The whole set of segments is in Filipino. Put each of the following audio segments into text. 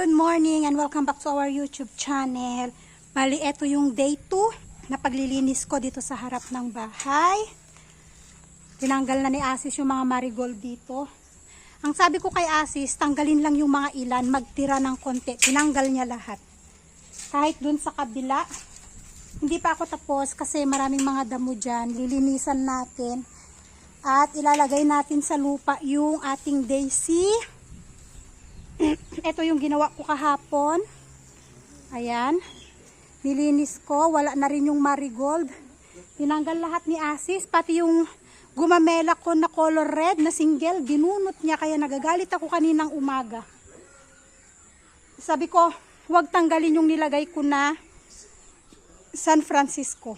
Good morning and welcome back to our YouTube channel. Bali, ito yung day 2 na paglilinis ko dito sa harap ng bahay. Tinanggal na ni Asis yung mga marigold dito. Ang sabi ko kay Asis, tanggalin lang yung mga ilan, magtira ng konti. Tinanggal niya lahat. Kahit dun sa kabila, hindi pa ako tapos kasi maraming mga damo dyan. Lilinisan natin. At ilalagay natin sa lupa yung ating daisy. Ito yung ginawa ko kahapon. Ayan. Nilinis ko. Wala na rin yung marigold. Tinanggal lahat ni Asis. Pati yung gumamela ko na color red na single. Ginunot niya. Kaya nagagalit ako kaninang umaga. Sabi ko, huwag tanggalin yung nilagay ko na San Francisco.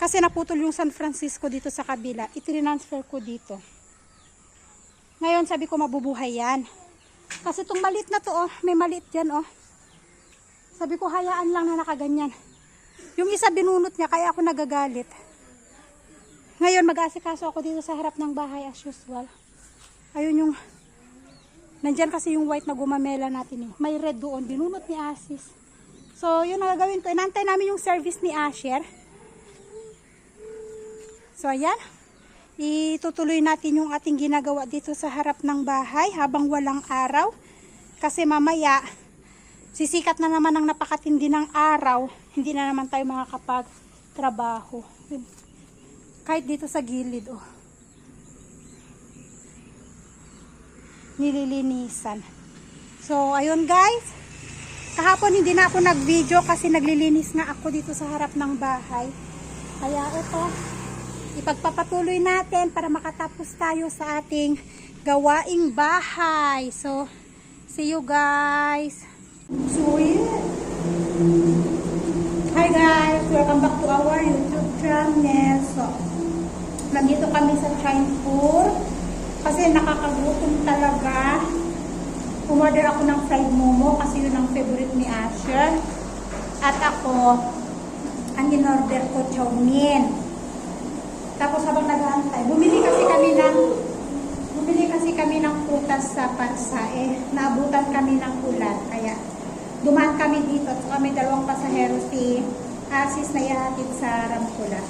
Kasi naputol yung San Francisco dito sa kabila. Itinransfer ko dito. Ngayon sabi ko mabubuhay yan. Kasi itong malit na to, oh, may malit dyan, oh. Sabi ko, hayaan lang na nakaganyan. Yung isa binunot niya, kaya ako nagagalit. Ngayon, mag-asikaso ako dito sa harap ng bahay as usual. Ayun yung, nandyan kasi yung white na gumamela natin eh. May red doon, binunot ni Asis. So, yun ang gagawin ko. Inantay namin yung service ni Asher. So, ayan. Itutuloy natin yung ating ginagawa dito sa harap ng bahay habang walang araw. Kasi mamaya, sisikat na naman ang napakatindi ng araw. Hindi na naman tayo makakapag-trabaho. Kahit dito sa gilid, oh. Nililinisan. So, ayun guys. Kahapon hindi na ako nag-video kasi naglilinis nga ako dito sa harap ng bahay. Kaya ito, ipagpapatuloy natin para makatapos tayo sa ating gawaing bahay. So, see you guys. Yeah. Hi guys! Welcome back to our YouTube channel. So, nandito kami sa Chinpur kasi nakakagutom talaga. Umorder ako ng fried momo kasi yun ang favorite ni Asher. At ako, ang in-order ko chow mein. Tapos habang nag-aantay, bumili kasi kami ng bumili kasi kami ng putas sa Pansa eh. Naabutan kami ng ulan. Kaya dumaan kami dito at kami dalawang pasahero si Asis na ihatid sa Rampula.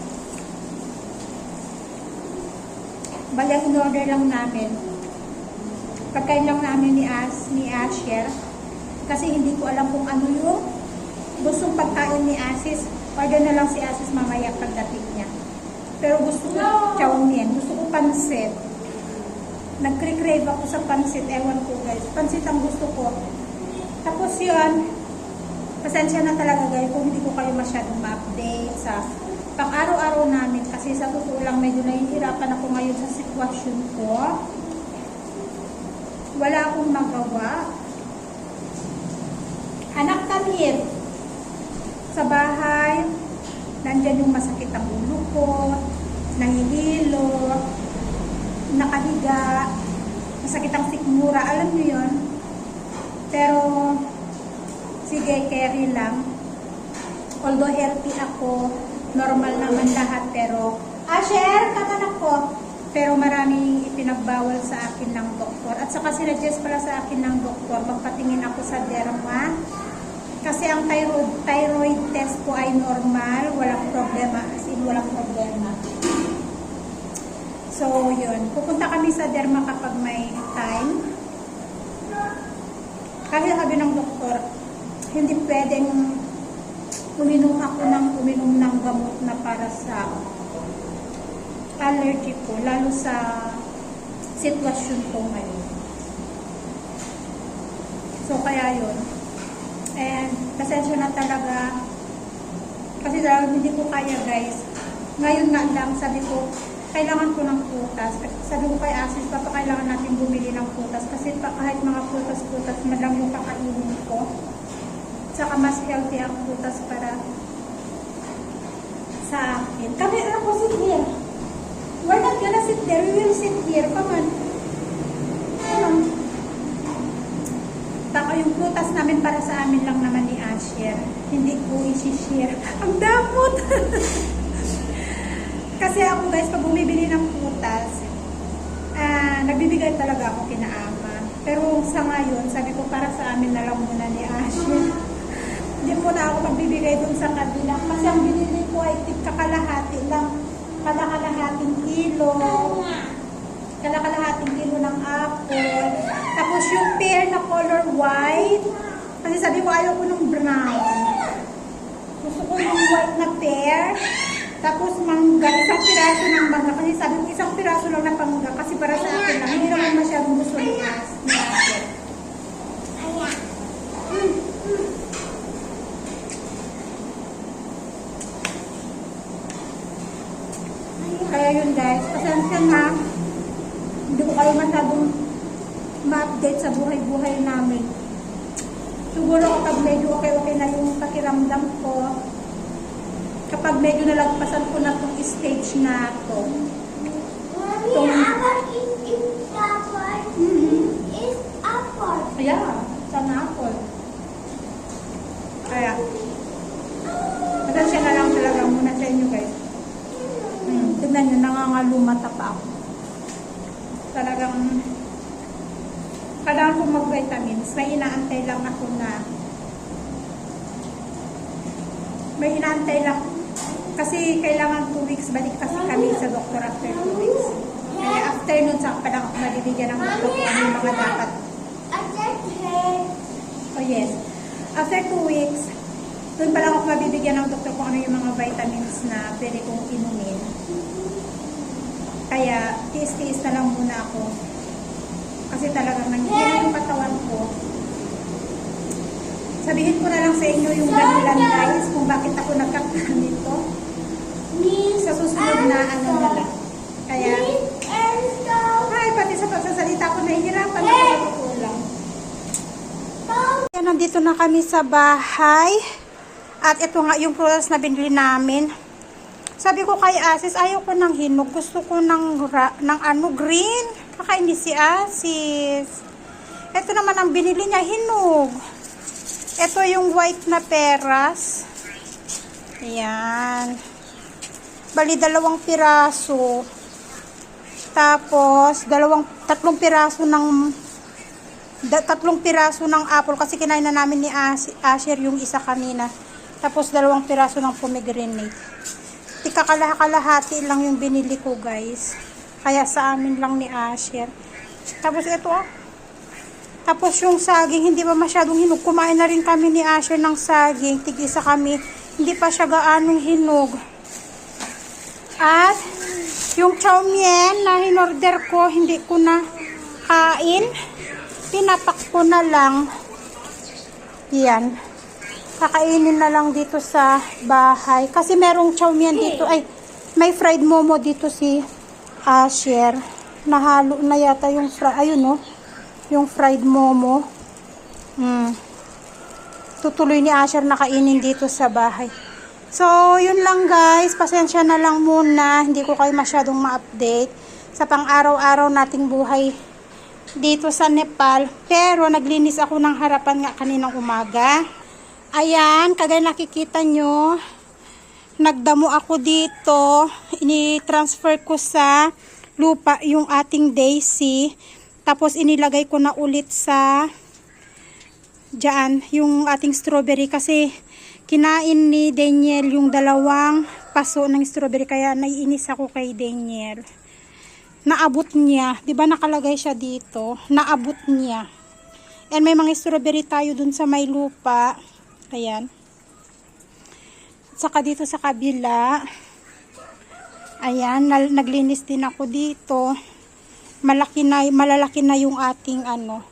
Bali ang in-order lang namin. Pagkain lang namin ni As ni Asher kasi hindi ko alam kung ano yung gustong pagkain ni Asis. Order na lang si Asis mamaya pagdating niya. Pero gusto ko chow mein. Gusto ko pansit. Nagkri-crave ako sa pansit. Ewan ko guys. Pansit ang gusto ko. Tapos yun, pasensya na talaga guys kung hindi ko kayo masyadong ma-update sa pang-araw-araw namin. Kasi sa totoo lang medyo nahihirapan ako ngayon sa sitwasyon ko. Wala akong magawa. Anak kamit sa bahay, nandyan yung masakit ang ulo ko, nakahiga, masakit ang sikmura, alam nyo yun. Pero, sige, carry lang. Although healthy ako, normal naman lahat, pero, ah, share, katanak ko. Pero maraming ipinagbawal sa akin ng doktor. At saka sinadjust pala sa akin ng doktor, magpatingin ako sa derma. Kasi ang thyroid, thyroid test ko ay normal, walang problema, as in walang problema. So, yun. Pupunta kami sa derma kapag may time. Kasi sabi ng doktor, hindi pwedeng uminom ako ng uminom ng gamot na para sa allergy ko, lalo sa sitwasyon ko ngayon. So, kaya yun. And, pasensya na talaga. Kasi dahil hindi ko kaya guys. Ngayon nga lang, sabi ko, kailangan ko ng putas. Sabi ko kay Asis, papa, kailangan natin bumili ng putas. Kasi kahit mga putas-putas, madam yung kakainin ko. Tsaka mas healthy ang putas para sa akin. Kami, ano ko, sit here. We're not gonna sit there. We will sit here. Come on. Come on. Taka yung prutas namin para sa amin lang naman ni Asher. Hindi ko isi-share. Ang damot! Kasi ako guys, pag bumibili ng prutas, ah, nagbibigay talaga ako kina ama. Pero sa ngayon, sabi ko para sa amin na lang muna ni Ashley. Hindi po na ako magbibigay dun sa kabila. Kasi ang binili ko ay kakalahati lang. Kalakalahating kilo. Kalakalahating kilo ng apple. Tapos yung pear na color white. Kasi sabi ko ayaw ko ng brown. Gusto ko yung white na pear. Tapos mangga, isang piraso ng mangga. Kasi sabi ko isang piraso lang na pangga. Kasi para sa akin lang, hindi naman masyadong gusto ni As. Ni Ashley. Kaya yun guys, pasensya na. Hindi ko kayo masyadong ma-update sa buhay-buhay namin. Siguro kapag medyo okay-okay na yung pakiramdam ko, kapag medyo nalagpasan ko na itong stage na to. Mommy, apple is in apple. Is apple. Kaya, sana apple. Kaya, pasensya na lang talaga muna sa inyo guys. Hmm, tignan nyo, nangangalumata pa ako. Talagang, kailangan kong mag-vitamins. May inaantay lang ako na, may inaantay lang. Kasi kailangan 2 weeks, balik kasi kami sa doktor after 2 weeks. Kaya after nun, sa pa lang ako malibigyan ng doktor kung ano mga dapat. Oh yes. After 2 weeks, doon pa lang ako mabibigyan ng doktor kung ano yung mga vitamins na pwede kong inumin. Kaya, tiis-tiis na lang muna ako. Kasi talagang nangyayari yung katawan ko. Sabihin ko na lang sa inyo yung dahilan guys kung bakit ako nagkakanito. Please Sa susunod na ano na lang. Kaya, Please and stop. ay, pati sa pagsasalita ko nahihirapan ako kulang. Stop. Kaya nandito na kami sa bahay. At ito nga yung prutas na binili namin. Sabi ko kay Asis, ayaw ko ng hinog. Gusto ko ng, ng ano, green. Kakainis si Asis. Ito naman ang binili niya, hinog. Ito yung white na peras. Ayan. Bali, dalawang piraso. Tapos, dalawang, tatlong piraso ng da- tatlong piraso ng apple kasi kinain na namin ni As- Asher yung isa kanina. Tapos dalawang piraso ng pomegranate. Tika kalahati lang yung binili ko guys. Kaya sa amin lang ni Asher. Tapos ito ah. Tapos yung saging hindi pa masyadong hinog. Kumain na rin kami ni Asher ng saging. Tig-isa kami. Hindi pa siya gaanong hinog. At yung chow mein na hinorder ko, hindi ko na kain pinapak ko na lang. Yan. Kakainin na lang dito sa bahay. Kasi merong chow mein dito. Ay may fried momo dito si Asher. Nahalo na yata yung fry ayun no? Yung fried momo. Hmm. tutuloy ni Asher na kainin dito sa bahay. So yun lang guys. Pasensya na lang muna. Hindi ko kayo masyadong ma-update sa pang araw-araw nating buhay dito sa Nepal. Pero naglinis ako ng harapan nga kaninang umaga. Ayan, kagaya nakikita nyo, nagdamo ako dito. Ini-transfer ko sa lupa yung ating daisy. Tapos inilagay ko na ulit sa dyan, yung ating strawberry kasi kinain ni Daniel yung dalawang paso ng strawberry kaya naiinis ako kay Daniel naabot niya. 'Di ba nakalagay siya dito? Naabot niya. And may mga strawberry tayo dun sa may lupa. Ayan. Saka dito sa kabila. Ayan, naglinis din ako dito. Malaki na, malalaki na yung ating ano.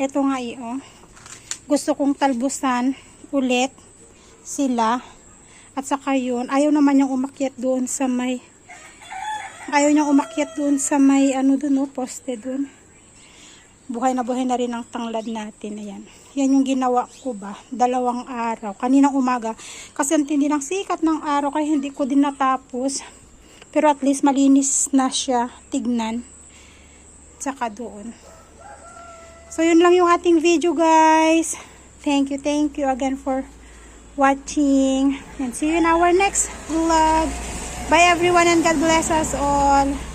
Ito nga eh, oh. Gusto kong talbusan ulit sila. At saka yun, ayaw naman yung umakyat doon sa may ayaw niyang umakyat doon sa may ano doon no, poste doon. Buhay na buhay na rin ang tanglad natin. Ayan. Yan yung ginawa ko ba. Dalawang araw. Kaninang umaga. Kasi ang tindi ng sikat ng araw kaya hindi ko din natapos. Pero at least malinis na siya. Tignan. Tsaka doon. So yun lang yung ating video guys. Thank you, thank you again for watching. And see you in our next vlog. Bye everyone and God bless us all.